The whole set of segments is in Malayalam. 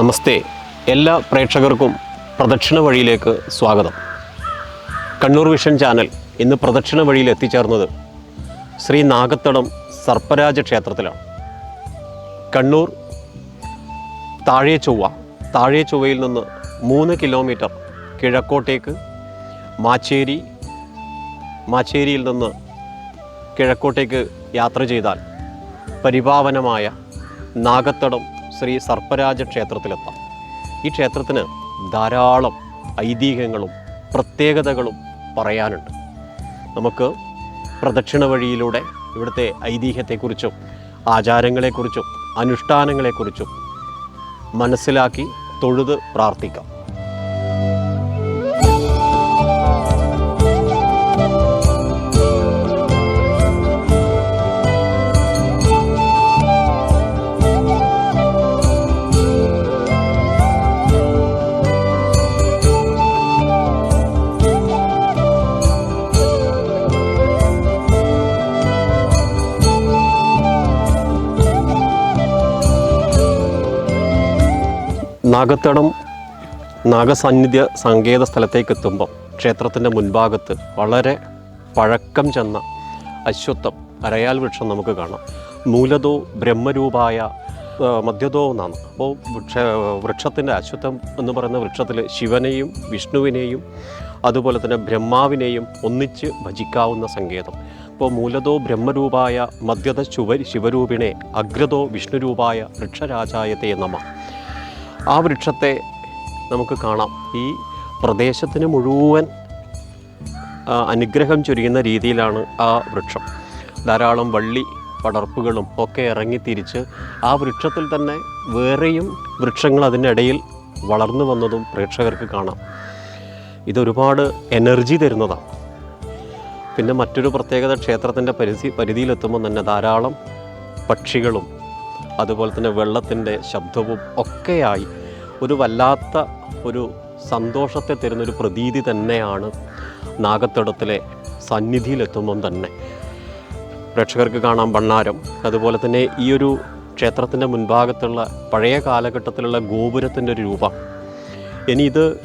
നമസ്തേ. എല്ലാ പ്രേക്ഷകർക്കും പ്രദക്ഷിണ വഴിയിലേക്ക് സ്വാഗതം. കണ്ണൂർ വിഷൻ ചാനൽ ഇന്ന് പ്രദക്ഷിണ വഴിയിൽ എത്തിച്ചേർന്നത് ശ്രീ നാഗത്തടം സർപ്പരാജ ക്ഷേത്രത്തിലാണ്. കണ്ണൂർ താഴെ ചൊവ്വ താഴെ ചൊവ്വയിൽ നിന്ന് മൂന്ന് കിലോമീറ്റർ കിഴക്കോട്ടേക്ക് മാച്ചേരി മാച്ചേരിയിൽ നിന്ന് കിഴക്കോട്ടേക്ക് യാത്ര ചെയ്താൽ പരിപാവനമായ നാഗത്തടം ശ്രീ സർപ്പരാജ ക്ഷേത്രത്തിലെത്താം. ഈ ക്ഷേത്രത്തിന് ധാരാളം ഐതിഹ്യങ്ങളും പ്രത്യേകതകളും പറയാനുണ്ട്. നമുക്ക് പ്രദക്ഷിണ വഴിയിലൂടെ ഇവിടുത്തെ ഐതിഹ്യത്തെക്കുറിച്ചും ആചാരങ്ങളെക്കുറിച്ചും അനുഷ്ഠാനങ്ങളെക്കുറിച്ചും മനസ്സിലാക്കി തൊഴുത് പ്രാർത്ഥിക്കാം. നാഗത്തടം നാഗസാന്നിധ്യ സങ്കേത സ്ഥലത്തേക്ക് എത്തുമ്പം ക്ഷേത്രത്തിന്റെ മുൻഭാഗത്ത് വളരെ പഴക്കം ചെന്ന അശ്വത്വം അരയാൽ വൃക്ഷം നമുക്ക് കാണാം. മൂലതോ ബ്രഹ്മരൂപായ മധ്യതോ എന്നാണ്. അപ്പോൾ വൃക്ഷ വൃക്ഷത്തിന്റെ അശ്വത്വം എന്ന് പറയുന്ന വൃക്ഷത്തിൽ ശിവനെയും വിഷ്ണുവിനെയും അതുപോലെ തന്നെ ബ്രഹ്മാവിനെയും ഒന്നിച്ച് ഭജിക്കാവുന്ന സങ്കേതം. ഇപ്പോൾ മൂലതോ ബ്രഹ്മരൂപായ മധ്യത ശുവ ശിവരൂപിണെ അഗ്രതോ വിഷ്ണുരൂപായ വൃക്ഷരാജായത്തെ നമ. ആ വൃക്ഷത്തെ നമുക്ക് കാണാം. ഈ പ്രദേശത്തിന് മുഴുവൻ അനുഗ്രഹം ചൊരിയുന്ന രീതിയിലാണ് ആ വൃക്ഷം. ധാരാളം വള്ളി പടർപ്പുകളും ഒക്കെ ഇറങ്ങി തിരിച്ച് ആ വൃക്ഷത്തിൽ തന്നെ വേറെയും വൃക്ഷങ്ങൾ അതിനിടയിൽ വളർന്നു വന്നതും പ്രേക്ഷകർക്ക് കാണാം. ഇതൊരുപാട് എനർജി തരുന്നതാണ്. പിന്നെ മറ്റൊരു പ്രത്യേകത ക്ഷേത്രത്തിന്റെ പരിധി പരിധിയിലെത്തുമ്പോൾ തന്നെ ധാരാളം പക്ഷികളും അതുപോലെ തന്നെ വെള്ളത്തിന്റെ ശബ്ദവും ഒക്കെയായി ഒരു വല്ലാത്ത ഒരു സന്തോഷത്തെ തരുന്നൊരു പ്രതീതി തന്നെയാണ് നാഗത്തടത്തിലെ സന്നിധിയിലെത്തുമ്പം തന്നെ. പ്രേക്ഷകർക്ക് കാണാം ബണ്ണാരം അതുപോലെ തന്നെ ഈ ഒരു ക്ഷേത്രത്തിന്റെ മുൻഭാഗത്തുള്ള പഴയ കാലഘട്ടത്തിലുള്ള ഗോപുരത്തിന്റെ ഒരു രൂപം. ഇനി ഇത്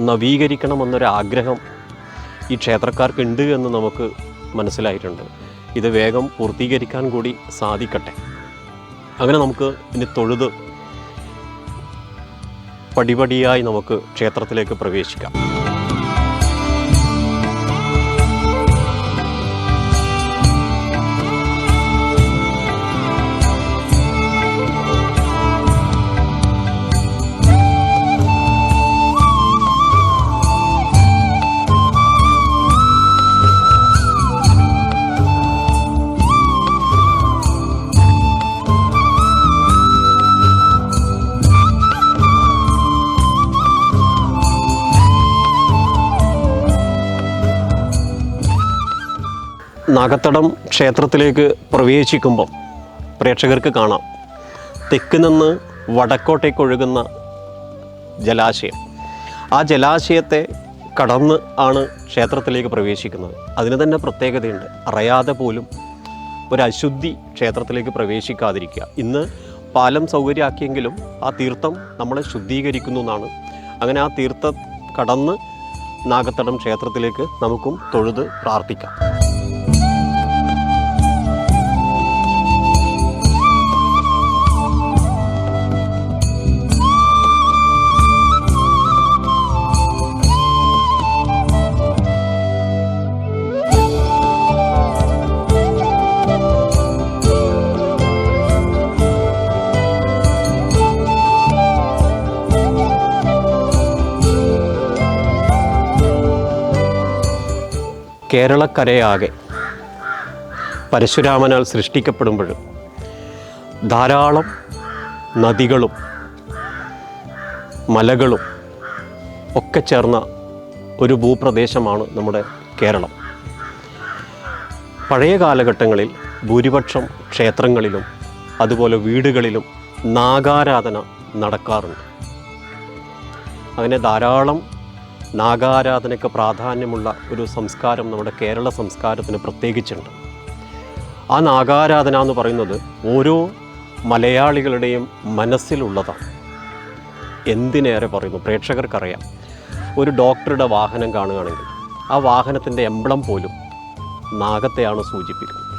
നവീകരിക്കണമെന്നൊരാഗ്രഹം ഈ ക്ഷേത്രക്കാർക്കുണ്ട് എന്ന് നമുക്ക് മനസ്സിലായിട്ടുണ്ട്. ഇത് വേഗം പൂർത്തീകരിക്കാൻ കൂടി സാധിക്കട്ടെ. അങ്ങനെ നമുക്ക് ഇനി തൊഴുത് പടിപടിയായി നമുക്ക് ക്ഷേത്രത്തിലേക്ക് പ്രവേശിക്കാം. നാഗത്തടം ക്ഷേത്രത്തിലേക്ക് പ്രവേശിക്കുമ്പം പ്രേക്ഷകർക്ക് കാണാം. തെക്ക് നിന്ന് വടക്കോട്ടേക്ക് ഒഴുകുന്ന ജലാശയം. ആ ജലാശയത്തെ കടന്ന് ആണ് ക്ഷേത്രത്തിലേക്ക് പ്രവേശിക്കുന്നത്. അതിന് തന്നെ പ്രത്യേകതയുണ്ട്. അറിയാതെ പോലും ഒരു അശുദ്ധി ക്ഷേത്രത്തിലേക്ക് പ്രവേശിക്കാതിരിക്കുക. ഇന്ന് പാലം സൗകര്യമാക്കിയെങ്കിലും ആ തീർത്ഥം നമ്മളെ ശുദ്ധീകരിക്കുന്നു എന്നാണ്. അങ്ങനെ ആ തീർത്ഥം കടന്ന് നാഗത്തടം ക്ഷേത്രത്തിലേക്ക് നമുക്കും തൊഴുത് പ്രാർത്ഥിക്കാം. കേരളക്കരയാകെ പരശുരാമനാൽ സൃഷ്ടിക്കപ്പെടുമ്പോഴും ധാരാളം നദികളും മലകളും ഒക്കെ ചേർന്ന ഒരു ഭൂപ്രദേശമാണ് നമ്മുടെ കേരളം. പഴയ കാലഘട്ടങ്ങളിൽ ഭൂരിപക്ഷം ക്ഷേത്രങ്ങളിലും അതുപോലെ വീടുകളിലും നാഗാരാധന നടക്കാറുണ്ട്. അങ്ങനെ ധാരാളം നാഗാരാധനയ്ക്ക് പ്രാധാന്യമുള്ള ഒരു സംസ്കാരം നമ്മുടെ കേരള സംസ്കാരത്തിന് പ്രത്യേകിച്ചുണ്ട്. ആ നാഗാരാധന എന്ന് പറയുന്നത് ഓരോ മലയാളികളുടെയും മനസ്സിലുള്ളതാണ്. എന്തിനേറെ പറയുന്നു? പ്രേക്ഷകർക്കറിയാം. ഒരു ഡോക്ടറുടെ വാഹനം കാണുകയാണെങ്കിൽ ആ വാഹനത്തിന്റെ എംബ്ലം പോലും നാഗത്തെയാണ് സൂചിപ്പിക്കുന്നത്.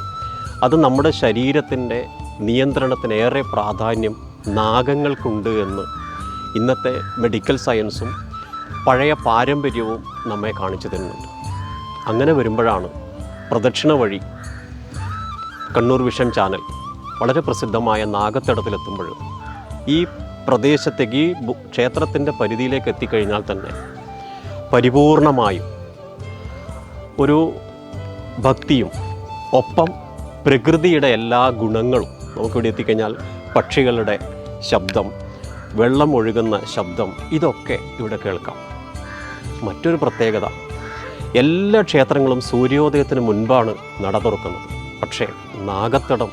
അത് നമ്മുടെ ശരീരത്തിന്റെ നിയന്ത്രണത്തിന് ഏറെ പ്രാധാന്യം നാഗങ്ങൾക്കുണ്ട് എന്ന് ഇന്നത്തെ മെഡിക്കൽ സയൻസും പഴയ പാരമ്പര്യവും നമ്മെ കാണിച്ചു തരുന്നുണ്ട്. അങ്ങനെ വരുമ്പോഴാണ് പ്രദക്ഷിണ വഴി കണ്ണൂർ വിഷൻ ചാനൽ വളരെ പ്രസിദ്ധമായ നാഗത്തടത്തിലെത്തുമ്പോൾ ഈ പ്രദേശത്തേക്ക് ഈ ക്ഷേത്രത്തിന്റെ പരിധിയിലേക്ക് എത്തിക്കഴിഞ്ഞാൽ തന്നെ പരിപൂർണമായും ഒരു ഭക്തിയും ഒപ്പം പ്രകൃതിയുടെ എല്ലാ ഗുണങ്ങളും നമുക്കിവിടെ എത്തിക്കഴിഞ്ഞാൽ പക്ഷികളുടെ ശബ്ദം വെള്ളം ഒഴുകുന്ന ശബ്ദം ഇതൊക്കെ ഇവിടെ കേൾക്കാം. മറ്റൊരു പ്രത്യേകത എല്ലാ ക്ഷേത്രങ്ങളും സൂര്യോദയത്തിന് മുൻപാണ് നട തുറക്കുന്നത്. പക്ഷേ നാഗത്തടം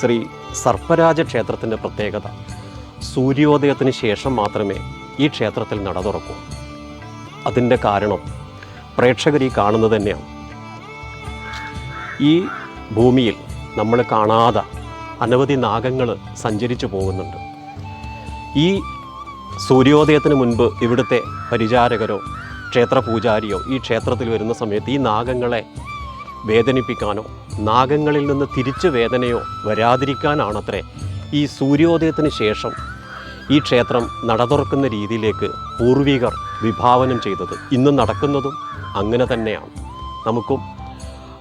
ശ്രീ സർപ്പരാജ ക്ഷേത്രത്തിന്റെ പ്രത്യേകത സൂര്യോദയത്തിന് ശേഷം മാത്രമേ ഈ ക്ഷേത്രത്തിൽ നട തുറക്കൂ. അതിന്റെ കാരണം പ്രേക്ഷകർ ഈ കാണുന്നത് തന്നെയാണ്. ഈ ഭൂമിയിൽ നമ്മൾ കാണാതെ അനവധി നാഗങ്ങൾ സഞ്ചരിച്ചു പോകുന്നുണ്ട്. ഈ സൂര്യോദയത്തിന് മുൻപ് ഇവിടുത്തെ പരിചാരകരോ ക്ഷേത്രപൂജാരിയോ ഈ ക്ഷേത്രത്തിൽ വരുന്ന സമയത്ത് ഈ നാഗങ്ങളെ വേദനിപ്പിക്കാനോ നാഗങ്ങളിൽ നിന്ന് തിരിച്ചു വേദനയോ വരാതിരിക്കാനാണത്രേ ഈ സൂര്യോദയത്തിന് ശേഷം ഈ ക്ഷേത്രം നട തുറക്കുന്ന രീതിയിലേക്ക് പൂർവികർ വിഭാവനം ചെയ്തത്. ഇന്ന് നടക്കുന്നതും അങ്ങനെ തന്നെയാണ്. നമുക്കും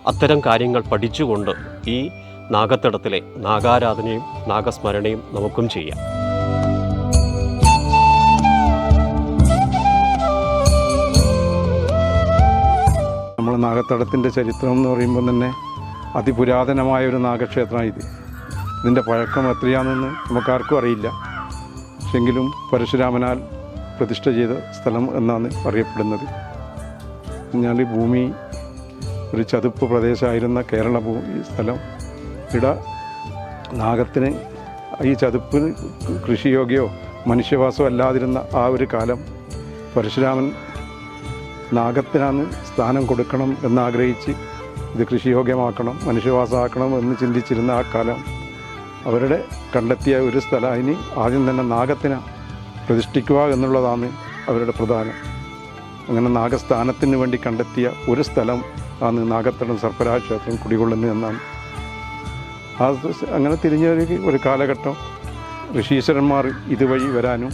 അത്തരം കാര്യങ്ങൾ പഠിച്ചുകൊണ്ട് ഈ നാഗത്തടത്തിലെ നാഗാരാധനയും നാഗസ്മരണയും നമുക്കും ചെയ്യാം. നാഗത്തടത്തിന്റെ ചരിത്രം എന്ന് പറയുമ്പോൾ തന്നെ അതിപുരാതനമായ ഒരു നാഗക്ഷേത്രമാണ് ഇത്. ഇതിന്റെ പഴക്കം എത്രയാണെന്ന് നമുക്കാർക്കും അറിയില്ല. പക്ഷെങ്കിലും പരശുരാമനാൽ പ്രതിഷ്ഠ ചെയ്ത സ്ഥലം എന്നാണ് അറിയപ്പെടുന്നത്. എന്നാൽ ഭൂമി ഒരു ചതുപ്പ് പ്രദേശമായിരുന്ന കേരള ഭൂമി സ്ഥലം ഇട നാഗത്തിന് ഈ ചതുപ്പിന് കൃഷിയോഗ്യോ മനുഷ്യവാസോ അല്ലാതിരുന്ന ആ ഒരു കാലം പരശുരാമൻ നാഗത്തിനാണ് സ്ഥാനം കൊടുക്കണം എന്നാഗ്രഹിച്ച് ഇത് കൃഷിയോഗ്യമാക്കണം മനുഷ്യവാസമാക്കണം എന്ന് ചിന്തിച്ചിരുന്ന ആ കാലം അവരുടെ കണ്ടെത്തിയ ഒരു സ്ഥലം. അതിന് ആദ്യം തന്നെ നാഗത്തിന പ്രതിഷ്ഠിക്കുക എന്നുള്ളതാണ് അവരുടെ പ്രധാനം. അങ്ങനെ നാഗസ്ഥാനത്തിന് വേണ്ടി കണ്ടെത്തിയ ഒരു സ്ഥലം ആണ് നാഗത്തടം സർപ്പരാജ ക്ഷേത്രം കുടികൊള്ളുന്നത് എന്നാണ്. ആ അങ്ങനെ തിരിഞ്ഞ ഒരു കാലഘട്ടം ഋഷീശ്വരന്മാർ ഇതുവഴി വരാനും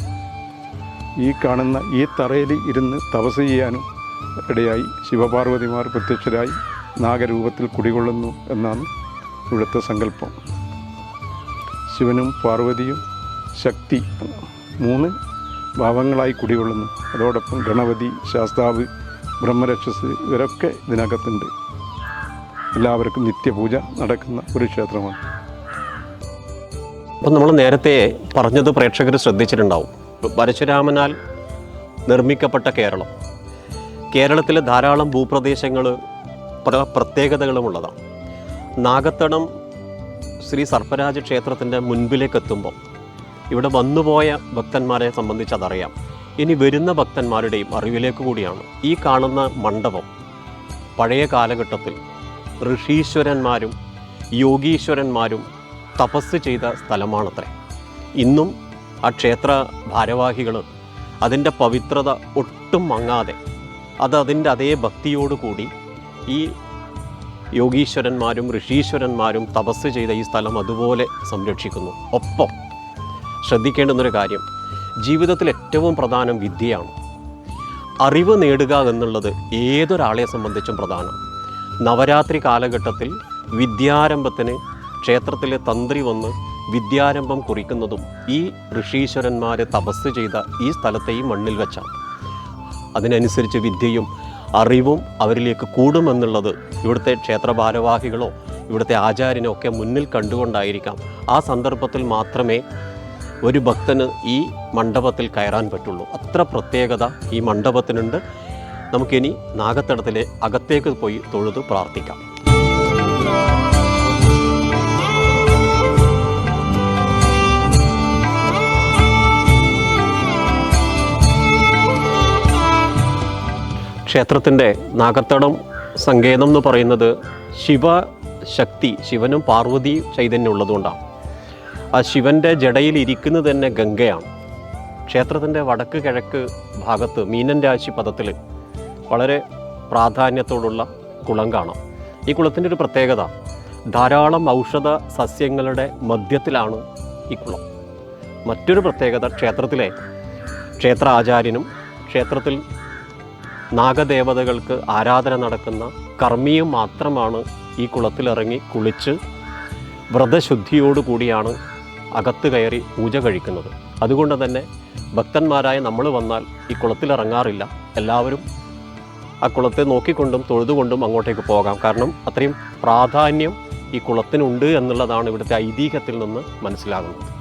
ഈ കാണുന്ന ഈ തറയിൽ ഇരുന്ന് തപസ് ചെയ്യാനും ഇടയായി ശിവപാർവതിമാർ പ്രത്യക്ഷരായി നാഗരൂപത്തിൽ കുടികൊള്ളുന്നു എന്നാണ് ഇവിടുത്തെ സങ്കല്പം. ശിവനും പാർവതിയും ശക്തി മൂന്ന് ഭാവങ്ങളായി കുടികൊള്ളുന്നു. അതോടൊപ്പം ഗണപതി ശാസ്താവ് ബ്രഹ്മരക്ഷസ് ഇവരൊക്കെ ഇതിനകത്തുണ്ട്. എല്ലാവർക്കും നിത്യപൂജ നടക്കുന്ന ഒരു ക്ഷേത്രമാണ്. അപ്പം നമ്മൾ നേരത്തെ പറഞ്ഞത് പ്രേക്ഷകർ ശ്രദ്ധിച്ചിട്ടുണ്ടാവും. പരശുരാമനാൽ നിർമ്മിക്കപ്പെട്ട കേരളം. കേരളത്തിൽ ധാരാളം ഭൂപ്രദേശങ്ങൾ പ്ര പ്രത്യേകതകളുമുള്ളതാണ്. നാഗത്തടം ശ്രീ സർപ്പരാജ ക്ഷേത്രത്തിന്റെ മുൻപിലേക്ക് എത്തുമ്പോൾ ഇവിടെ വന്നുപോയ ഭക്തന്മാരെ സംബന്ധിച്ച് അതറിയാം. ഇനി വരുന്ന ഭക്തന്മാരുടെയും അറിവിലേക്ക് കൂടിയാണ് ഈ കാണുന്ന മണ്ഡപം. പഴയ കാലഘട്ടത്തിൽ ഋഷീശ്വരന്മാരും യോഗീശ്വരന്മാരും തപസ് ചെയ്ത സ്ഥലമാണത്രേ. ഇന്നും ആ ക്ഷേത്ര ഭാരവാഹികൾ അതിന്റെ പവിത്രത ഒട്ടും മങ്ങാതെ അത് അതിന്റെ അതേ ഭക്തിയോടുകൂടി ഈ യോഗീശ്വരന്മാരും ഋഷീശ്വരന്മാരും തപസ് ചെയ്ത ഈ സ്ഥലം അതുപോലെ സംരക്ഷിക്കുന്നു. ഒപ്പം ശ്രദ്ധിക്കേണ്ടുന്നൊരു കാര്യം ജീവിതത്തിൽ ഏറ്റവും പ്രധാനം വിദ്യയാണ്. അറിവ് നേടുക എന്നുള്ളത് ഏതൊരാളെ സംബന്ധിച്ചും പ്രധാനം. നവരാത്രി കാലഘട്ടത്തിൽ വിദ്യാരംഭത്തിന് ക്ഷേത്രത്തിലെ തന്ത്രി വന്ന് വിദ്യാരംഭം കുറിക്കുന്നതും ഈ ഋഷീശ്വരന്മാരെ തപസ് ചെയ്ത ഈ സ്ഥലത്തെയും മണ്ണിൽ വെച്ചാണ്. അതിനനുസരിച്ച് വിദ്യയും അറിവും അവരിലേക്ക് കൂടുമെന്നുള്ളത് ഇവിടുത്തെ ക്ഷേത്ര ഭാരവാഹികളോ ഇവിടുത്തെ ആചാര്യനോ ഒക്കെ മുന്നിൽ കണ്ടുകൊണ്ടായിരിക്കാം. ആ സന്ദർഭത്തിൽ മാത്രമേ ഒരു ഭക്തന് ഈ മണ്ഡപത്തിൽ കയറാൻ പറ്റുള്ളൂ. അത്ര പ്രത്യേകത ഈ മണ്ഡപത്തിനുണ്ട്. നമുക്കിനി നാഗത്തടത്തിലെ അകത്തേക്ക് പോയി തൊഴുത് പ്രാർത്ഥിക്കാം. ക്ഷേത്രത്തിന്റെ നാഗത്തടം സങ്കേതം എന്ന് പറയുന്നത് ശിവശക്തി ശിവനും പാർവതി ചൈതന്യം ഉള്ളതുകൊണ്ടാണ്. ആ ശിവന്റെ ജടയിൽ ഇരിക്കുന്നത് തന്നെ ഗംഗയാണ്. ക്ഷേത്രത്തിന്റെ വടക്ക് കിഴക്ക് ഭാഗത്ത് മീനൻ രാശി പദത്തിൽ വളരെ പ്രാധാന്യത്തോടുള്ള കുളം കാണാം ഈ കുളത്തിന്റെ ഒരു പ്രത്യേകത ധാരാളം ഔഷധ സസ്യങ്ങളുടെ മധ്യത്തിലാണ് ഈ കുളം. മറ്റൊരു പ്രത്യേകത ക്ഷേത്രത്തിലെ ക്ഷേത്ര ആചാര്യനും ക്ഷേത്രത്തിൽ നാഗദേവതകൾക്ക് ആരാധന നടക്കുന്ന കർമ്മിയും മാത്രമാണ് ഈ കുളത്തിലിറങ്ങി കുളിച്ച് വ്രതശുദ്ധിയോടുകൂടിയാണ് അകത്ത് കയറി പൂജ കഴിക്കുന്നത്. അതുകൊണ്ട് തന്നെ ഭക്തന്മാരായ നമ്മൾ വന്നാൽ ഈ കുളത്തിലിറങ്ങാറില്ല. എല്ലാവരും ആ കുളത്തെ നോക്കിക്കൊണ്ടും തൊഴുതുകൊണ്ടും അങ്ങോട്ടേക്ക് പോകാം. കാരണം അത്രയും പ്രാധാന്യം ഈ കുളത്തിനുണ്ട് എന്നുള്ളതാണ് ഇവിടുത്തെ ഐതിഹ്യത്തിൽ നിന്ന് മനസ്സിലാകുന്നത്.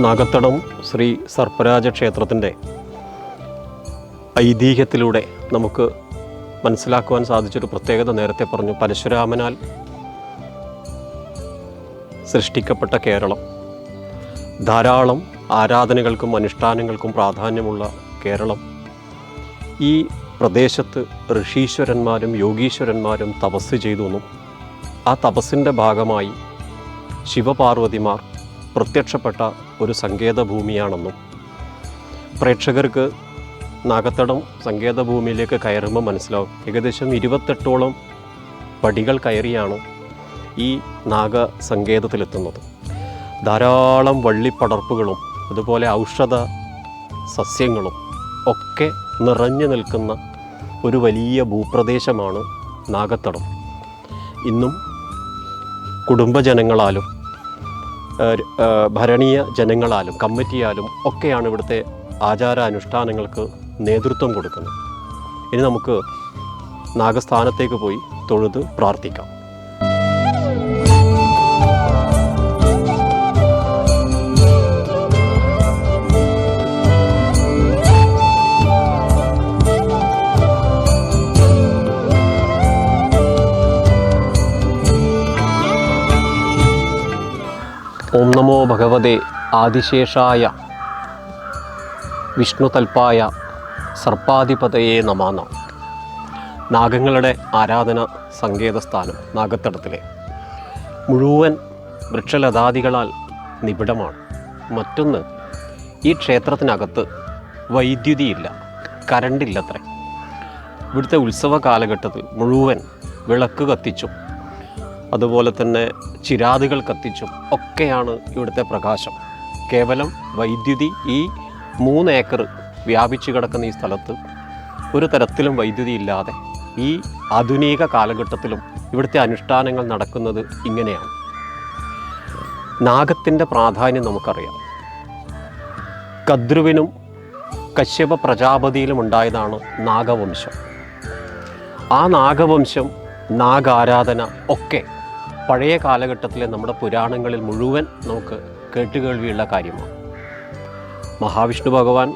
നാഗത്തടം ശ്രീ സർപ്പരാജ ക്ഷേത്രത്തിന്റെ ഐതിഹ്യത്തിലൂടെ നമുക്ക് മനസ്സിലാക്കുവാൻ സാധിച്ചൊരു പ്രത്യേകത നേരത്തെ പറഞ്ഞു. പരശുരാമനാൽ സൃഷ്ടിക്കപ്പെട്ട കേരളം. ധാരാളം ആരാധനകൾക്കും അനുഷ്ഠാനങ്ങൾക്കും പ്രാധാന്യമുള്ള കേരളം. ഈ പ്രദേശത്ത് ഋഷീശ്വരന്മാരും യോഗീശ്വരന്മാരും തപസ് ചെയ്തു ആ തപസ്സിന്റെ ഭാഗമായി ശിവപാർവതിമാർ പ്രത്യക്ഷപ്പെട്ട ഒരു സങ്കേത ഭൂമിയാണെന്നും പ്രേക്ഷകർക്ക് നാഗത്തടം സങ്കേത ഭൂമിയിലേക്ക് കയറുമ്പോൾ മനസ്സിലാവും. ഏകദേശം ഇരുപത്തെട്ടോളം പടികൾ കയറിയാണ് ഈ നാഗ സങ്കേതത്തിലെത്തുന്നത് ധാരാളം വള്ളിപ്പടർപ്പുകളും അതുപോലെ ഔഷധ സസ്യങ്ങളും ഒക്കെ നിറഞ്ഞു നിൽക്കുന്ന ഒരു വലിയ ഭൂപ്രദേശമാണ് നാഗത്തടം. ഇന്നും കുടുംബജനങ്ങളാലും ഭരണീയ ജനങ്ങളാലും കമ്മിറ്റിയാലും ഒക്കെയാണ് ഇവിടുത്തെ ആചാര അനുഷ്ഠാനങ്ങൾക്ക് നേതൃത്വം കൊടുക്കുന്നത്. ഇനി നമുക്ക് നാഗസ്ഥാനത്തേക്ക് പോയി തൊഴുത് പ്രാർത്ഥിക്കാം. ഓം നമോ ഭഗവതേ ആദിശേഷായ വിഷ്ണു വിഷ്ണുതൽപ്പായ സർപ്പാധിപതയെ നമാന. നാഗങ്ങളുടെ ആരാധന സങ്കേതസ്ഥാനം നാഗത്തടത്തിലെ മുഴുവൻ വൃക്ഷലതാദികളാൽ നിബിഡമാണ്. മറ്റൊന്ന് ഈ ക്ഷേത്രത്തിനകത്ത് വൈദ്യുതിയില്ല കരണ്ടില്ലത്രേ. ഇവിടുത്തെ ഉത്സവ കാലഘട്ടത്തിൽ മുഴുവൻ വിളക്ക് കത്തിച്ചും അതുപോലെ തന്നെ ചിരാതുകൾ കത്തിച്ചും ഒക്കെയാണ് ഇവിടുത്തെ പ്രകാശം. കേവലം വൈദ്യുതി ഈ മൂന്ന് ഏക്കർ വ്യാപിച്ചു കിടക്കുന്ന ഈ സ്ഥലത്ത് ഒരു തരത്തിലും വൈദ്യുതി ഇല്ലാതെ ഈ ആധുനിക കാലഘട്ടത്തിലും ഇവിടുത്തെ അനുഷ്ഠാനങ്ങൾ നടക്കുന്നത് ഇങ്ങനെയാണ്. നാഗത്തിന്റെ പ്രാധാന്യം നമുക്കറിയാം. കദ്രുവിനും കശ്യപ പ്രജാപതിയിലും ഉണ്ടായതാണ് നാഗവംശം. ആ നാഗവംശം നാഗാരാധന ഒക്കെ പഴയ കാലഘട്ടത്തിലെ നമ്മുടെ പുരാണങ്ങളിൽ മുഴുവൻ നമുക്ക് കേട്ടുകേൾവിയുള്ള കാര്യമാണ്. മഹാവിഷ്ണു ഭഗവാൻ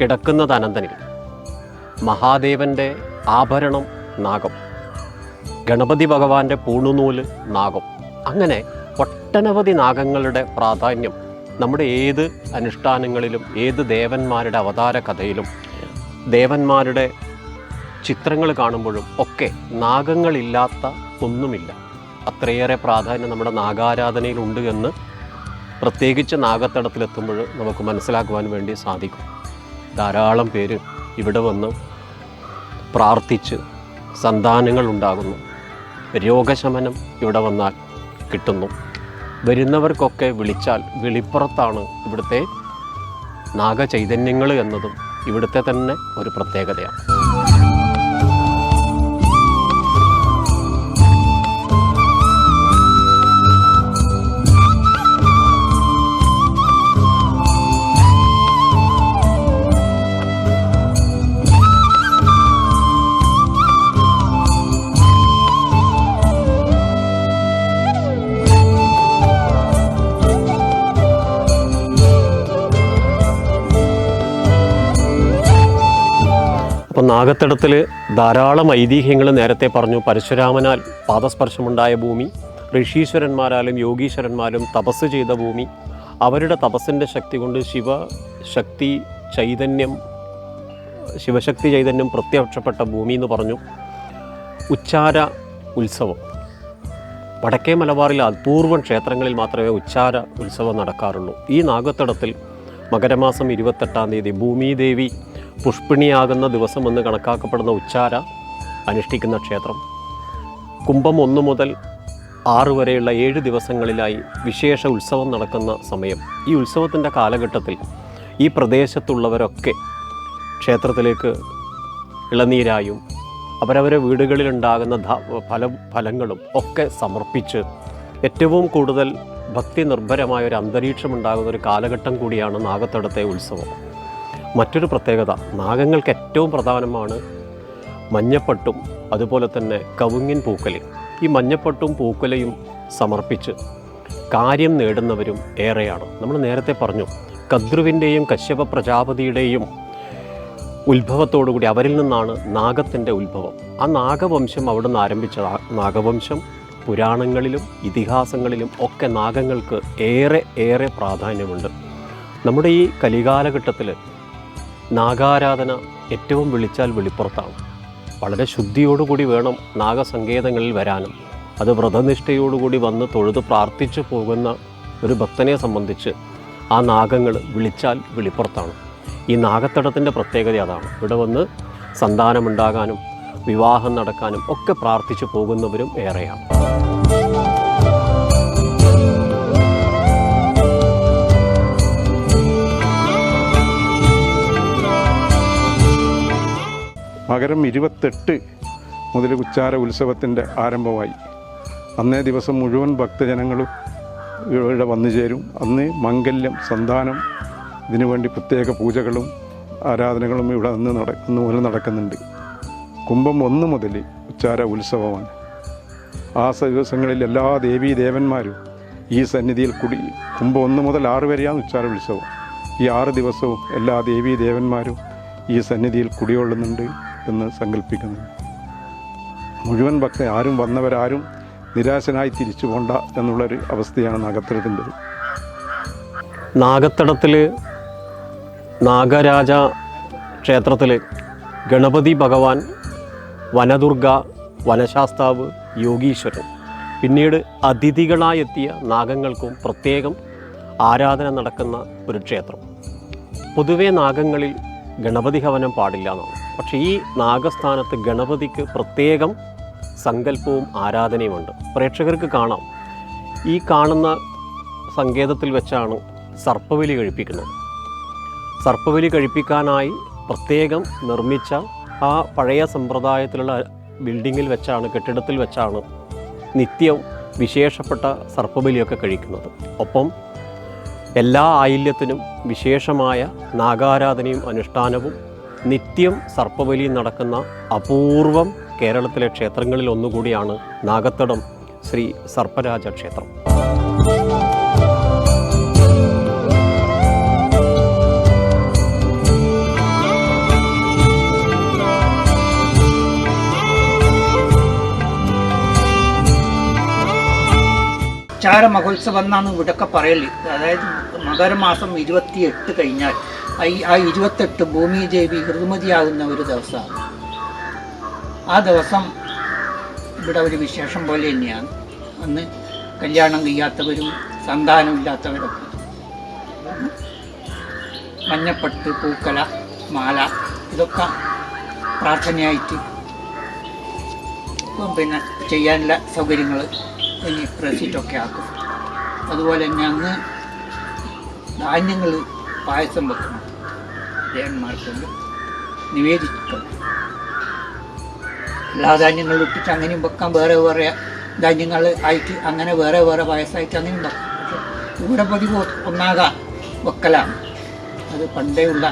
കിടക്കുന്നത് അനന്തനിൽ മഹാദേവന്റെ ആഭരണം നാഗം ഗണപതി ഭഗവാന്റെ പൂണുനൂൽ നാഗം അങ്ങനെ ഒട്ടനവധി നാഗങ്ങളുടെ പ്രാധാന്യം നമ്മുടെ ഏത് അനുഷ്ഠാനങ്ങളിലും ഏത് ദേവന്മാരുടെ അവതാര കഥയിലും ദേവന്മാരുടെ ചിത്രങ്ങൾ കാണുമ്പോഴും ഒക്കെ നാഗങ്ങളില്ലാത്ത ഒന്നുമില്ല. അത്രയേറെ പ്രാധാന്യം നമ്മുടെ നാഗാരാധനയിലുണ്ട് എന്ന് പ്രത്യേകിച്ച് നാഗത്തടത്തിലെത്തുമ്പോൾ നമുക്ക് മനസ്സിലാക്കുവാൻ വേണ്ടി സാധിക്കും. ധാരാളം പേര് ഇവിടെ വന്ന് പ്രാർത്ഥിച്ച് സന്താനങ്ങൾ ഉണ്ടാകുന്നു. രോഗശമനം ഇവിടെ വന്നാൽ കിട്ടുന്നു. വരുന്നവർക്കൊക്കെ വിളിച്ചാൽ വിളിപ്പുറത്താണ് ഇവിടുത്തെ നാഗചൈതന്യങ്ങൾ എന്നതും ഇവിടുത്തെ തന്നെ ഒരു പ്രത്യേകതയാണ്. നാഗത്തടത്തിൽ ധാരാളം ഐതിഹ്യങ്ങൾ നേരത്തെ പറഞ്ഞു. പരശുരാമനാൽ പാദസ്പർശമുണ്ടായ ഭൂമി ഋഷീശ്വരന്മാരാലും യോഗീശ്വരന്മാരും തപസ് ചെയ്ത ഭൂമി. അവരുടെ തപസ്സിന്റെ ശക്തി കൊണ്ട് ശിവശക്തി ചൈതന്യം ശിവശക്തി ചൈതന്യം പ്രത്യക്ഷപ്പെട്ട ഭൂമി എന്ന് പറഞ്ഞു. ഉച്ചാര ഉത്സവം. വടക്കേ മലബാറിൽ അപൂർവം ക്ഷേത്രങ്ങളിൽ മാത്രമേ ഉച്ചാര ഉത്സവം നടക്കാറുള്ളൂ. ഈ നാഗത്തടത്തിൽ മകരമാസം ഇരുപത്തെട്ടാം തീയതി ഭൂമിദേവി പുഷ്പിണിയാകുന്ന ദിവസം എന്ന് കണക്കാക്കപ്പെടുന്ന ഉച്ചാര അനുഷ്ഠിക്കുന്ന ക്ഷേത്രം. കുംഭം ഒന്ന് മുതൽ ആറ് വരെയുള്ള ഏഴ് ദിവസങ്ങളിലായി വിശേഷ ഉത്സവം നടക്കുന്ന സമയം. ഈ ഉത്സവത്തിന്റെ കാലഘട്ടത്തിൽ ഈ പ്രദേശത്തുള്ളവരൊക്കെ ക്ഷേത്രത്തിലേക്ക് ഇളനീരായും അവരവരെ വീടുകളിലുണ്ടാകുന്ന ഫല ഫലങ്ങളും ഒക്കെ സമർപ്പിച്ച് ഏറ്റവും കൂടുതൽ ഭക്തി നിർഭരമായ ഒരു അന്തരീക്ഷം ഉണ്ടാകുന്ന ഒരു കാലഘട്ടം കൂടിയാണ് നാഗത്തടത്തെ ഉത്സവം. മറ്റൊരു പ്രത്യേകത നാഗങ്ങൾക്ക് ഏറ്റവും പ്രധാനമാണ് മഞ്ഞപ്പട്ടും അതുപോലെ തന്നെ കവുങ്ങിൻ പൂക്കലയും ഈ മഞ്ഞപ്പട്ടും പൂക്കലയും സമർപ്പിച്ച് കാര്യം നേടുന്നവരും ഏറെയാണ്. നമ്മൾ നേരത്തെ പറഞ്ഞു കദ്രുവിന്റെയും കശ്യപ പ്രജാപതിയുടെയും ഉത്ഭവത്തോടുകൂടി അവരിൽ നിന്നാണ് നാഗത്തിന്റെ ഉത്ഭവം. ആ നാഗവംശം അവിടെ നിന്ന് ആരംഭിച്ച നാഗവംശം പുരാണങ്ങളിലും ഇതിഹാസങ്ങളിലും ഒക്കെ നാഗങ്ങൾക്ക് ഏറെ ഏറെ പ്രാധാന്യമുണ്ട്. നമ്മുടെ ഈ കലികാലഘട്ടത്തിൽ നാഗാരാധന ഏറ്റവും വിളിച്ചാൽ വെളിപ്പുറത്താണ്. വളരെ ശുദ്ധിയോടുകൂടി വേണം നാഗസങ്കേതങ്ങളിൽ വരാനും. അത് വ്രതനിഷ്ഠയോടുകൂടി വന്ന് തൊഴുത് പ്രാർത്ഥിച്ചു പോകുന്ന ഒരു ഭക്തനെ സംബന്ധിച്ച് ആ നാഗങ്ങൾ വിളിച്ചാൽ വെളിപ്പുറത്താണ്. ഈ നാഗത്തടത്തിന്റെ പ്രത്യേകത അതാണ്. ഇവിടെ വന്ന് സന്താനമുണ്ടാകാനും വിവാഹം നടക്കാനും ഒക്കെ പ്രാർത്ഥിച്ചു പോകുന്നവരും ഏറെയാണ്. മകരം ഇരുപത്തെട്ട് മുതൽ ഉച്ചാര ഉത്സവത്തിന്റെ ആരംഭമായി. അന്നേ ദിവസം മുഴുവൻ ഭക്തജനങ്ങളും ഇവിടെ വന്നു ചേരും. അന്ന് മംഗല്യം സന്താനം ഇതിനുവേണ്ടി പ്രത്യേക പൂജകളും ആരാധനകളും ഇവിടെ അന്ന് നട പോലെ നടക്കുന്നുണ്ട്. കുംഭം ഒന്ന് മുതൽ ഉച്ചാര ഉത്സവമാണ്. ആ ദിവസങ്ങളിൽ എല്ലാ ദേവീ ദേവന്മാരും ഈ സന്നിധിയിൽ കുടി കുംഭം ഒന്ന് മുതൽ ആറ് വരെയാണ് ഉച്ചാര ഉത്സവം. ഈ ആറ് ദിവസവും എല്ലാ ദേവീ ദേവന്മാരും ഈ സന്നിധിയിൽ കുടികൊള്ളുന്നുണ്ട്. എന്ന് സങ്കല്പിക്കുന്നത് മുഴുവൻ ഭക്തൻ ആരും വന്നവരാരും നിരാശനായി തിരിച്ചു പോണ്ട എന്നുള്ളൊരു അവസ്ഥയാണ് നാഗത്തടത്തിന്റെ നാഗത്തടത്തിൽ നാഗരാജ ക്ഷേത്രത്തിൽ ഗണപതി ഭഗവാൻ വനദുർഗ വനശാസ്താവ് യോഗീശ്വരൻ പിന്നീട് അതിഥികളായെത്തിയ നാഗങ്ങൾക്കും പ്രത്യേകം ആരാധന നടക്കുന്ന ഒരു ക്ഷേത്രം. പൊതുവേ നാഗങ്ങളിൽ ഗണപതി ഹവനം പാടില്ല എന്നാണ്. പക്ഷേ ഈ നാഗസ്ഥാനത്ത് ഗണപതിക്ക് പ്രത്യേകം സങ്കല്പവും ആരാധനയുമുണ്ട്. പ്രേക്ഷകർക്ക് കാണാം. ഈ കാണുന്ന സങ്കേതത്തിൽ വെച്ചാണ് സർപ്പബലി കഴിപ്പിക്കുന്നത്. സർപ്പബലി കഴിപ്പിക്കാനായി പ്രത്യേകം നിർമ്മിച്ച ആ പഴയ സമ്പ്രദായത്തിലുള്ള ബിൽഡിങ്ങിൽ വെച്ചാണ് കെട്ടിടത്തിൽ വെച്ചാണ് നിത്യം വിശേഷപ്പെട്ട സർപ്പബലിയൊക്കെ കഴിക്കുന്നത്. ഒപ്പം എല്ലാ ആയില്യത്തിനും വിശേഷമായ നാഗാരാധനയും അനുഷ്ഠാനവും നിത്യം സർപ്പവലി നടക്കുന്ന അപൂർവം കേരളത്തിലെ ക്ഷേത്രങ്ങളിൽ ഒന്നുകൂടിയാണ് നാഗത്തടം ശ്രീ സർപ്പരാജ ക്ഷേത്രം. ചാര മഹോത്സവം എന്നാണ് ഇവിടെയൊക്കെ പറയൽ. അതായത് മകരമാസം ഇരുപത്തിയെട്ട് കഴിഞ്ഞാൽ ആ ഇരുപത്തെട്ട് ഭൂമി ദേവി ഹൃദുമതിയാകുന്ന ഒരു ദിവസമാണ് ആ ദിവസം ഇവിടെ ഒരു വിശേഷം പോലെ തന്നെയാണ്. അന്ന് കല്യാണം കഴിയാത്തവരും സന്താനമില്ലാത്തവരൊക്കെ മഞ്ഞപ്പട്ട് പൂക്കല മാല ഇതൊക്കെ പ്രാർത്ഥനയായിട്ട് പിന്നെ ചെയ്യാനുള്ള സൗകര്യങ്ങൾ ഇനി റെസിറ്റൊക്കെ ആക്കും. അതുപോലെ തന്നെ അന്ന് ധാന്യങ്ങൾ പായസം വെക്കണം ദേവന്മാർക്കൊണ്ട് നിവേദിക്കണം എല്ലാ ധാന്യങ്ങളും ഇട്ടിട്ട് അങ്ങനെയും വെക്കാം. വേറെ വേറെ ധാന്യങ്ങൾ ആയിട്ട് അങ്ങനെ വേറെ വേറെ പായസമായിട്ട് അങ്ങനെയും വെക്കാം. പക്ഷെ ഇവിടെ പതിവ് ഒന്നാകാം. വെക്കലാണ്. അത് പണ്ടേ ഉള്ള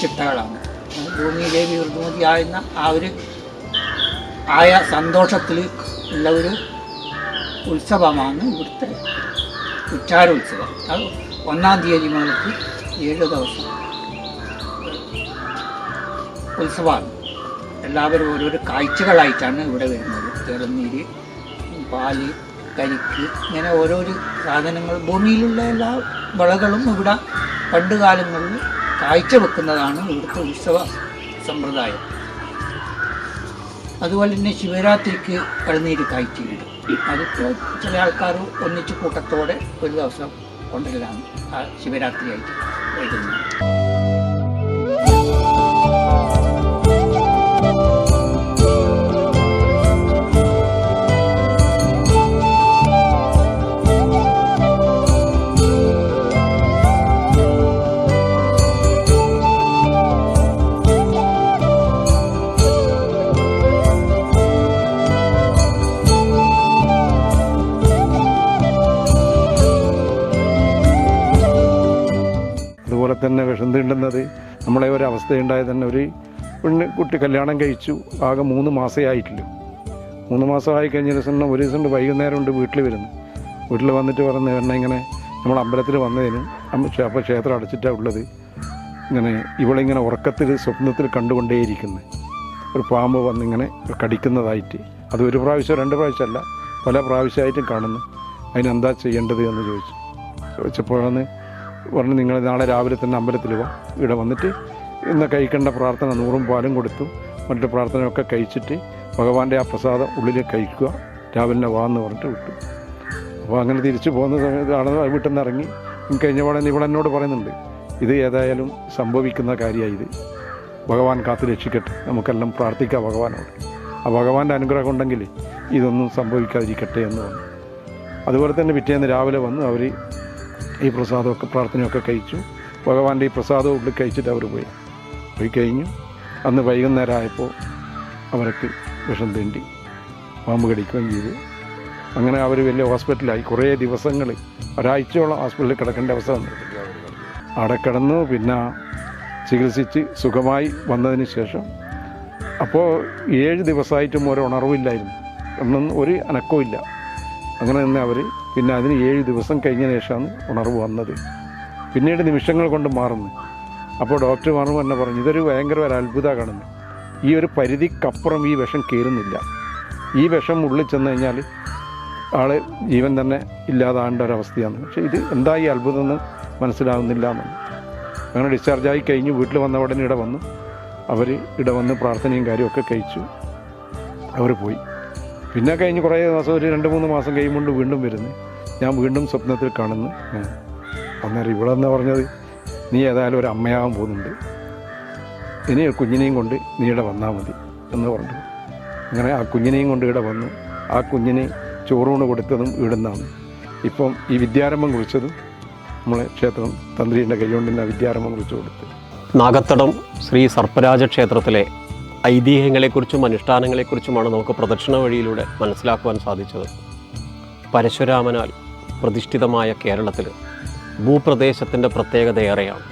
ചിട്ടകളാണ്. ഭൂമിയിലേക്ക് ഭൂമി ആയിരുന്ന ആ ഒരു ആയ സന്തോഷത്തിൽ ഉള്ള ഒരു ഉത്സവമാണ് ഇവിടുത്തെ ഉച്ചാരോത്സവം അത് ഒന്നാം തീയതി മുതൽക്ക് ഏഴ് ദിവസം. ഉത്സവമാണ്. എല്ലാവരും ഓരോരോ കാഴ്ചകളായിട്ടാണ് ഇവിടെ വരുന്നത്. ഇളനീര് പാൽ കരിക്ക് ഇങ്ങനെ ഓരോരോ സാധനങ്ങൾ. ഭൂമിയിലുള്ള എല്ലാ വിളകളും ഇവിടെ പണ്ട് കാലങ്ങളിൽ കാഴ്ച വെക്കുന്നതാണ് ഇവിടുത്തെ ഉത്സവ സമ്പ്രദായം. അതുപോലെ തന്നെ ശിവരാത്രിക്ക് ഇളനീര് കാഴ്ചയുണ്ട് അതിപ്പോൾ ചില ആൾക്കാർ ഒന്നിച്ച് കൂട്ടത്തോടെ ഒരു ദിവസം കൊണ്ടുവരലാണ് ആ ശിവരാത്രിയായിട്ട്. Thank you. തന്നെ വിഷം തീണ്ടുന്നത് നമ്മളെ ഒരവസ്ഥയുണ്ടായ തന്നെ ഒരു പെണ്ണ് കുട്ടി കല്യാണം കഴിച്ചു ആകെ മൂന്ന് മാസമേ ആയിട്ടില്ല മൂന്ന് മാസമായി കഴിഞ്ഞ ദിവസം ഒരു ദിവസം വൈകുന്നേരം ഉണ്ട് വീട്ടിൽ വരുന്നു. വീട്ടിൽ വന്നിട്ട് പറഞ്ഞ എണ്ണ ഇങ്ങനെ നമ്മൾ അമ്പലത്തിൽ വന്നതിന് അപ്പം ക്ഷേത്രം അടച്ചിട്ടാണ് ഉള്ളത്. ഇങ്ങനെ ഇവളിങ്ങനെ ഉറക്കത്തിൽ സ്വപ്നത്തിൽ കണ്ടുകൊണ്ടേയിരിക്കുന്നത് ഒരു പാമ്പ് വന്നിങ്ങനെ കടിക്കുന്നതായിട്ട്. അത് ഒരു പ്രാവശ്യം രണ്ട് പ്രാവശ്യമല്ല പല പ്രാവശ്യമായിട്ടും കാണുന്നു. അതിനെന്താ ചെയ്യേണ്ടത് എന്ന് ചോദിച്ചു. ചോദിച്ചപ്പോഴാണ് പറഞ്ഞു നിങ്ങൾ നാളെ രാവിലെ തന്നെ അമ്പലത്തിൽ പോവാം ഇവിടെ വന്നിട്ട് ഇന്ന് കഴിക്കേണ്ട പ്രാർത്ഥന നൂറും പാലും കൊടുത്തു മറ്റു പ്രാർത്ഥനയൊക്കെ കഴിച്ചിട്ട് ഭഗവാന്റെ ആ പ്രസാദം ഉള്ളിൽ കഴിക്കുക. രാവിലെ വാ എന്ന് പറഞ്ഞിട്ട് വിട്ടു. അപ്പോൾ അങ്ങനെ തിരിച്ചു പോകുന്ന സമയത്താണ് വീട്ടിൽ നിന്ന് ഇറങ്ങി. കഴിഞ്ഞ പാടെ ഇവിടെ എന്നോട് പറയുന്നുണ്ട് ഇത് ഏതായാലും സംഭവിക്കുന്ന കാര്യമായി ഇത്. ഭഗവാൻ കാത്തു രക്ഷിക്കട്ടെ. നമുക്കെല്ലാം പ്രാർത്ഥിക്കാം ഭഗവാനോട്. ആ ഭഗവാന്റെ അനുഗ്രഹം ഉണ്ടെങ്കിൽ ഇതൊന്നും സംഭവിക്കാതിരിക്കട്ടെ എന്ന് പറഞ്ഞു. അതുപോലെ തന്നെ പിറ്റേന്ന് രാവിലെ വന്ന് അവർ ഈ പ്രസാദമൊക്കെ പ്രാർത്ഥനയൊക്കെ കഴിച്ചു. ഭഗവാന്റെ ഈ പ്രസാദം ഉള്ളിൽ കഴിച്ചിട്ട് അവർ പോയി. പോയി കഴിഞ്ഞു. അന്ന് വൈകുന്നേരം ആയപ്പോൾ അവർക്ക് വിഷം തേണ്ടി പാമ്പ് കടിക്കുകയും ചെയ്തു. അങ്ങനെ അവർ വലിയ ഹോസ്പിറ്റലായി. കുറേ ദിവസങ്ങൾ ഒരാഴ്ചയോളം ഹോസ്പിറ്റലിൽ കിടക്കേണ്ട അവസ്ഥ വന്നു. അവിടെ കിടന്നു പിന്നെ ചികിത്സിച്ച് സുഖമായി വന്നതിന് ശേഷം അപ്പോൾ ഏഴ് ദിവസമായിട്ടും ഒരു ഉണർവില്ലായിരുന്നു. ഒന്നും ഒരു അനക്കവും ഇല്ല അങ്ങനെ നിന്ന് അവർ പിന്നെ അതിന് ഏഴ് ദിവസം കഴിഞ്ഞ ശേഷമാണ് ഉണർവ് വന്നത്. പിന്നീട് നിമിഷങ്ങൾ കൊണ്ട് മാറുന്നു. അപ്പോൾ ഡോക്ടർമാർ തന്നെ പറഞ്ഞു ഇതൊരു ഭയങ്കര ഒരു അത്ഭുത കാണുന്നു ഈ ഒരു പരിധിക്കപ്പുറം ഈ വിഷം കയറുന്നില്ല. ഈ വിഷം ഉള്ളിൽ ചെന്ന് കഴിഞ്ഞാൽ ആൾ ജീവൻ തന്നെ ഇല്ലാതാകേണ്ട ഒരവസ്ഥയാണ് പക്ഷേ ഇത് എന്താ ഈ അത്ഭുതം എന്ന് മനസ്സിലാവുന്നില്ല എന്നാണ് അങ്ങനെ ഡിസ്ചാർജായി കഴിഞ്ഞ് വീട്ടിൽ വന്ന ഉടനെ ഇട വന്നു. അവർ ഇട വന്ന് പ്രാർത്ഥനയും കാര്യമൊക്കെ കഴിച്ചു. അവർ പോയി. പിന്നെ കഴിഞ്ഞ് കുറേ ദിവസം ഒരു രണ്ട് മൂന്ന് മാസം കഴിയുമ്പോൾ വീണ്ടും വരുന്നു. ഞാൻ വീണ്ടും സ്വപ്നത്തിൽ കാണുന്നു. അന്നേരം ഇവിടെ എന്ന് പറഞ്ഞത് നീ ഏതായാലും ഒരു അമ്മയാവാൻ പോകുന്നുണ്ട്. ഇനി കുഞ്ഞിനെയും കൊണ്ട് നീ ഇവിടെ വന്നാൽ മതി എന്ന് പറഞ്ഞു. അങ്ങനെ ആ കുഞ്ഞിനെയും കൊണ്ട് ഇവിടെ വന്നു. ആ കുഞ്ഞിനെ ചോറൂണ് കൊടുത്തതും ഇവിടുന്നാണ്. ഇപ്പം ഈ വിദ്യാരംഭം കുറിച്ചതും നമ്മളെ ക്ഷേത്രം തന്ത്രീന്റെ കൈകൊണ്ടിന്റെ വിദ്യാരംഭം കുറിച്ച് കൊടുത്ത്. നാഗത്തടം ശ്രീ സർപ്പരാജ ക്ഷേത്രത്തിലെ ഐതിഹ്യങ്ങളെക്കുറിച്ചും അനുഷ്ഠാനങ്ങളെക്കുറിച്ചുമാണ് നമുക്ക് പ്രദക്ഷിണ വഴിയിലൂടെ മനസ്സിലാക്കുവാൻ സാധിച്ചത്. പരശുരാമനാൽ പ്രതിഷ്ഠിതമായ കേരളത്തിൽ ഭൂപ്രദേശത്തിന്റെ പ്രത്യേകത ഏറെയാണ്.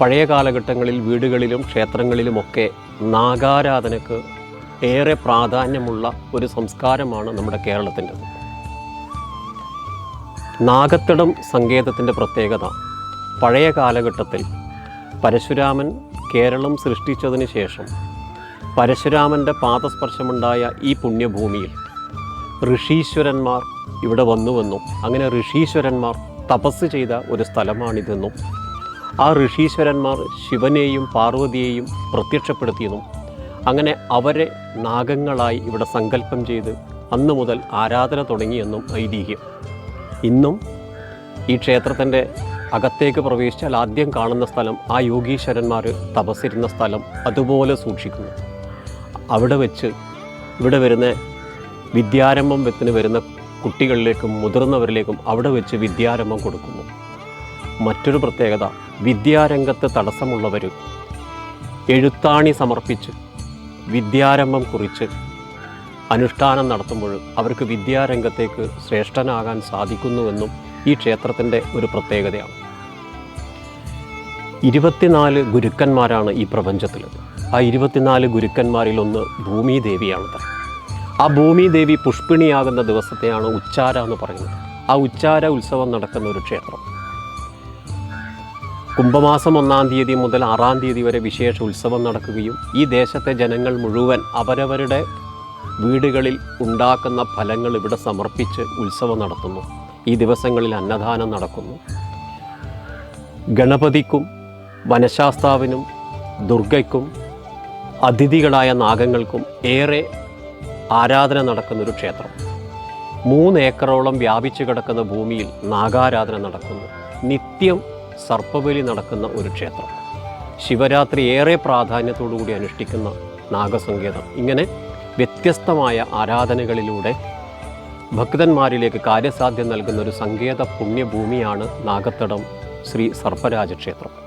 പഴയ കാലഘട്ടങ്ങളിൽ വീടുകളിലും ക്ഷേത്രങ്ങളിലുമൊക്കെ നാഗാരാധനക്ക് ഏറെ പ്രാധാന്യമുള്ള ഒരു സംസ്കാരമാണ് നമ്മുടെ കേരളത്തിന്റെത്. നാഗത്തിടം സങ്കേതത്തിന്റെ പ്രത്യേകത പഴയ കാലഘട്ടത്തിൽ പരശുരാമൻ കേരളം സൃഷ്ടിച്ചതിന് ശേഷം പരശുരാമന്റെ പാദസ്പർശമുണ്ടായ ഈ പുണ്യഭൂമിയിൽ ഋഷീശ്വരന്മാർ ഇവിടെ വന്നുവെന്നും അങ്ങനെ ഋഷീശ്വരന്മാർ തപസ് ചെയ്ത ഒരു സ്ഥലമാണിതെന്നും ആ ഋഷീശ്വരന്മാർ ശിവനെയും പാർവതിയെയും പ്രത്യക്ഷപ്പെടുത്തിയെന്നും അങ്ങനെ അവരെ നാഗങ്ങളായി ഇവിടെ സങ്കല്പം ചെയ്ത് അന്നു മുതൽ ആരാധന തുടങ്ങിയെന്നും ഐതിഹ്യം. ഇന്നും ഈ ക്ഷേത്രത്തിന്റെ അകത്തേക്ക് പ്രവേശിച്ചാൽ ആദ്യം കാണുന്ന സ്ഥലം ആ യോഗീശ്വരന്മാർ തപസ്സിരുന്ന സ്ഥലം അതുപോലെ സൂക്ഷിക്കുന്നു. അവിടെ വെച്ച് ഇവിടെ വരുന്ന വിദ്യാരംഭം വെത്തിന് വരുന്ന കുട്ടികളിലേക്കും മുതിർന്നവരിലേക്കും അവിടെ വെച്ച് വിദ്യാരംഭം കൊടുക്കുന്നു. മറ്റൊരു പ്രത്യേകത വിദ്യാരംഗത്ത് തടസ്സമുള്ളവർ എഴുത്താണി സമർപ്പിച്ച് വിദ്യാരംഭം കുറിച്ച് അനുഷ്ഠാനം നടത്തുമ്പോൾ അവർക്ക് വിദ്യാരംഗത്തേക്ക് ശ്രേഷ്ഠനാകാൻ സാധിക്കുന്നുവെന്നും ഈ ക്ഷേത്രത്തിന്റെ ഒരു പ്രത്യേകതയാണ്. ഇരുപത്തിനാല് ഗുരുക്കന്മാരാണ് ഈ പ്രപഞ്ചത്തിൽ ആ ഇരുപത്തിനാല് ഗുരുക്കന്മാരിൽ ഒന്ന് ഭൂമിദേവിയാണ്. ആ ഭൂമിദേവി പുഷ്പിണിയാകുന്ന ദിവസത്തെയാണ് ഉച്ചാര എന്ന് പറയുന്നത്. ആ ഉച്ചാര ഉത്സവം നടക്കുന്ന ഒരു ക്ഷേത്രം. കുംഭമാസം ഒന്നാം തീയതി മുതൽ ആറാം തീയതി വരെ വിശേഷ ഉത്സവം നടക്കുകയും ഈ ദേശത്തെ ജനങ്ങൾ മുഴുവൻ അവരവരുടെ വീടുകളിൽ ഉണ്ടാക്കുന്ന ഫലങ്ങൾ ഇവിടെ സമർപ്പിച്ച് ഉത്സവം നടത്തുന്നു. ഈ ദിവസങ്ങളിൽ അന്നദാനം നടക്കുന്നു. ഗണപതിക്കും വനശാസ്താവിനും ദുർഗയ്ക്കും അതിഥികളായ നാഗങ്ങൾക്കും ഏറെ ആരാധന നടക്കുന്നൊരു ക്ഷേത്രം. മൂന്ന് ഏക്കറോളം വ്യാപിച്ചു കിടക്കുന്ന ഭൂമിയിൽ നാഗാരാധന നടക്കുന്നു. നിത്യം സർപ്പബലി നടക്കുന്ന ഒരു ക്ഷേത്രം. ശിവരാത്രി ഏറെ പ്രാധാന്യത്തോടുകൂടി അനുഷ്ഠിക്കുന്ന നാഗസങ്കേതം. ഇങ്ങനെ വ്യത്യസ്തമായ ആരാധനകളിലൂടെ ഭക്തന്മാരിലേക്ക് കാര്യസാധ്യം നൽകുന്ന ഒരു സങ്കേത പുണ്യഭൂമിയാണ് നാഗത്തടം ശ്രീ സർപ്പരാജ ക്ഷേത്രം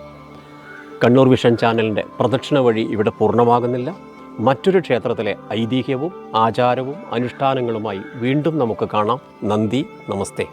കണ്ണൂർ വിഷൻ ചാനലിന്റെ പ്രദക്ഷിണ വഴി ഇവിടെ പൂർണമാകുന്നില്ല. മറ്റൊരു ക്ഷേത്രത്തിലെ ഐതിഹ്യവും ആചാരവും അനുഷ്ഠാനങ്ങളുമായി വീണ്ടും നമുക്ക് കാണാം. നന്ദി നമസ്തേ.